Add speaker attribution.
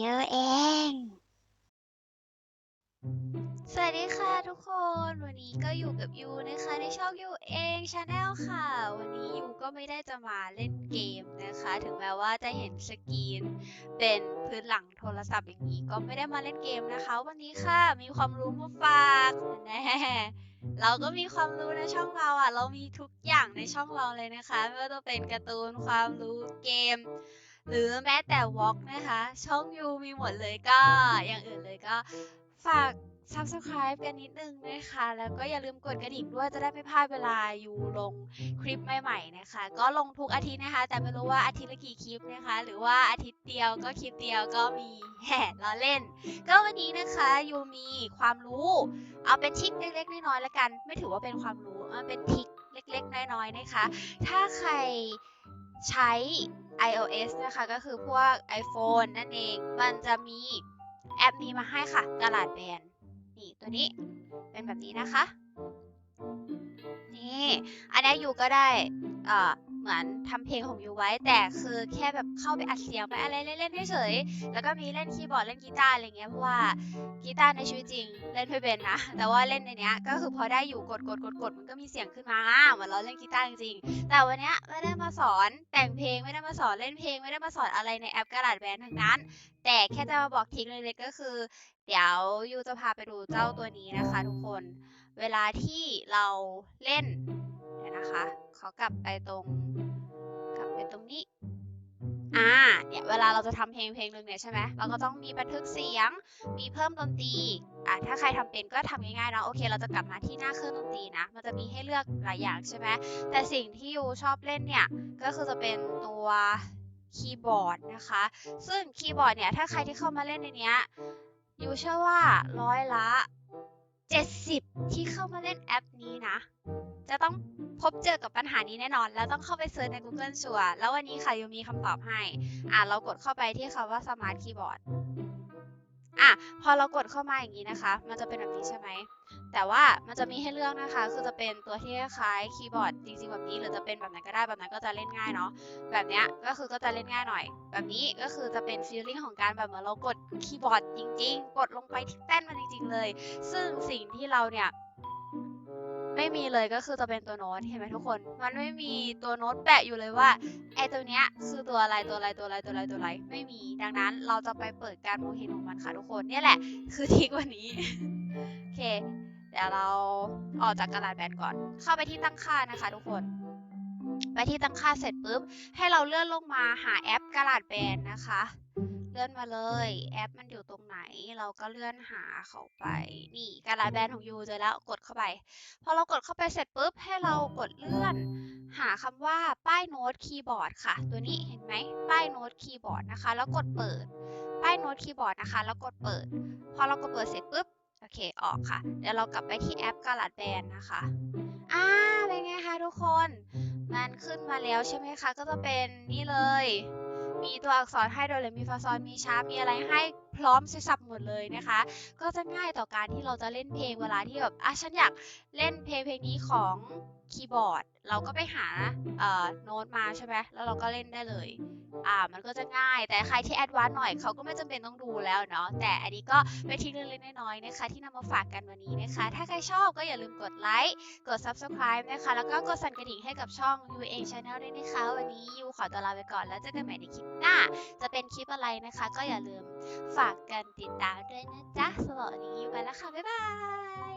Speaker 1: ยูเอง สวัสดีค่ะทุกคน วันนี้ก็อยู่กับยูนะคะในช่องยูเองชาแนลค่ะ วันนี้ยูก็ไม่ได้จะมาเล่นเกมนะคะ ถึงแม้ว่าจะเห็นสกรีนเป็นพื้นหลังโทรศัพท์อย่างนี้ก็ไม่ได้มาเล่นเกมนะคะ วันนี้ค่ะมีความรู้มาฝากแน่เราก็มีความรู้ในช่องเราอะ เรามีทุกอย่างในช่องเราเลยนะคะ ไม่ว่าจะเป็นการ์ตูนความรู้เกม หรือแม้แต่วอล์กนะคะ ช่องยูมีหมดเลยก็อย่างอื่นเลยก็ฝาก subscribe กันนิดนึงนะคะ แล้วก็อย่าลืมกดกระดิ่งด้วยจะได้ไม่พลาดเวลายูลงคลิปใหม่ๆนะคะ ก็ลงทุกอาทิตย์นะคะ แต่ไม่รู้ว่าอาทิตย์ละกี่คลิปนะคะ หรือว่าอาทิตย์เดียวก็คลิปเดียวก็มีแห่ล้อเล่น ก็วันนี้นะคะยูมีความรู้เอาเป็นทริคเล็กๆน้อยๆแล้วกัน ไม่ถือว่าเป็นความรู้มันเป็นทริคเล็กๆน้อยๆนะคะ ถ้าใครใช้ iOS นะคะ ก็คือพวก iPhone นั่นเอง มันจะมีแอปนี้มาให้ค่ะกระดาษแบนนี่ตัวนี้เป็นแบบนี้นะคะ นี่ อันนี้อยู่ก็ได้อ่า เหมือนทำเพลงของยูไว้ แต่คือแค่แบบเข้าไปอัดเสียงไปอะไรเล่นๆเฉยๆแล้วก็มีเล่นคีย์บอร์ดเล่นกีตาร์อะไรเงี้ยเพราะว่ากีตาร์ในชีวิตจริงเล่นไม่เป็นนะแต่ว่าเล่นในเนี้ยก็คือพอได้อยู่กดกดกดกดมันก็มีเสียงขึ้นมาเหมือนเราเล่นกีตาร์จริงๆแต่วันเนี้ยไม่ได้มาสอนแต่งเพลงไม่ได้มาสอนเล่นเพลงไม่ได้มาสอนอะไรในแอปกระดาษแบนทั้งนั้น แต่แค่จะมาบอกทริคเล็กๆก็คือ เดี๋ยวยูจะพาไปดูเจ้าตัวนี้นะคะ ทุกคน เวลาที่เราเล่น เดี๋ยวนะคะ ขอกลับไปตรง กลับไปตรงนี้ อ่า เนี่ยเวลาเราจะทำเพลงเพลงหนึ่งเนี่ยใช่ไหมเราก็ต้องมีบันทึกเสียง มีเพิ่มดนตรี อ่าถ้าใครทำเป็นก็ทำง่ายๆเนาะโอเค เราจะกลับมาที่หน้าเครื่องดนตรีนะ มันจะมีให้เลือกหลายอย่างใช่ไหมแต่สิ่งที่ยูชอบเล่นเนี่ย ก็คือจะเป็นตัวคีย์บอร์ดนะคะ ซึ่งคีย์บอร์ดเนี่ย ถ้าใครที่เข้ามาเล่นในเนี้ยยูเชื่อว่าร้อยละ 70 ที่เข้ามาเล่นแอปนี้นะ จะต้องพบเจอกับปัญหานี้แน่นอน แล้วต้องเข้าไปเซิร์ชใน Google ชัวร์แล้ววันนี้ค่ะยูมีคำตอบให้ อะเรากดเข้าไปที่คำว่า Smart Keyboard อะพอเรากดเข้ามาอย่างนี้นะคะ มันจะเป็นแบบนี้ใช่ไหม แต่ว่ามันจะมีให้เลือกนะคะ คือจะเป็นตัวที่คล้ายคีย์บอร์ดจริงๆแบบนี้ หรือจะเป็นแบบไหนก็ได้แบบนั้นก็จะเล่นง่ายเนาะแบบเนี้ยก็คือก็จะเล่นง่ายหน่อย แบบนี้ก็คือจะเป็นฟีลลิ่งของการแบบเหมือนเรากดคีย์บอร์ดจริง ๆ กดลงไปที่แป้นมันจริง ๆ เลย ซึ่งสิ่งที่เราเนี่ย ไม่มีเลยก็คือจะเป็นตัวโน้ตเห็นไหมทุกคน มันไม่มีตัวโน้ตแปะอยู่เลยว่าไอตัวเนี้ยคือตัวอะไรตัวอะไรตัวอะไรตัวอะไรตัวอะไรไม่มีดังนั้นเราจะไปเปิดการมองเห็นของมันค่ะทุกคนเนี่ยแหละ คือทริกวันนี้โอเค เดี๋ยวเราออกจากกระดาษแบนก่อน เข้าไปที่ตั้งค่านะคะ ทุกคนไปที่ตั้งค่าเสร็จปุ๊บให้เราเลื่อนลงมาหาแอปกระดาษแบนนะคะ เลื่อนมาเลยแอปมันอยู่ตรงไหน เราก็เลื่อนหาเขาไป นี่การะดาษแบนของยูเจอแล้วกดเข้าไป พอเรากดเข้าไปเสร็จปุ๊บให้เรากดเลื่อน หาคำว่าป้ายโน้ตคีย์บอร์ดค่ะ ตัวนี้เห็นไหมป้ายโน้ตคีย์บอร์ดนะคะ แล้วกดเปิด ป้ายโน้ตคีย์บอร์ดนะคะ แล้วกดเปิด พอเรากดเปิดเสร็จปุ๊บโอเคออกค่ะ เดี๋ยวเรากลับไปที่แอปการะดแบนนะคะอ่าเป็นไงคะทุกคน มันขึ้นมาแล้วใช่ไหมคะ ก็จะเป็นนี่เลย มีตัวอักษรให้โดยเลยมีฟาซอนมีชาร์ปมีอะไรให้ พร้อมสับหมดเลยนะคะ ก็จะง่ายต่อการที่เราจะเล่นเพลงเวลาที่แบบอะฉันอยากเล่นเพลงเพลงนี้ของคีย์บอร์ด เราก็ไปหาโน้ตมาใช่ไหมแล้วเราก็เล่นได้เลยอ่ามันก็จะง่ายแต่ใครที่แอดวานซ์หน่อยเขาก็ไม่จำเป็นต้องดูแล้วเนาะแต่อันนี้ก็เป็นทริคเล็กๆน้อยๆนะคะ ที่นำมาฝากกันวันนี้นะคะ ถ้าใครชอบก็อย่าลืมกดไลค์กด subscribe นะคะ แล้วก็กดสั่นกระดิ่งให้กับช่อง u a Channel ด้วยนะคะ วันนี้ยูขอตัวลาไปก่อนแล้วเจอกันใหม่ในคลิปหน้า จะเป็นคลิปอะไรนะคะ ก็อย่าลืมฝากกันติดตามด้วยนะจ๊ะสำหรัวันนี้ไปแล้วค่ะ บ๊ายบาย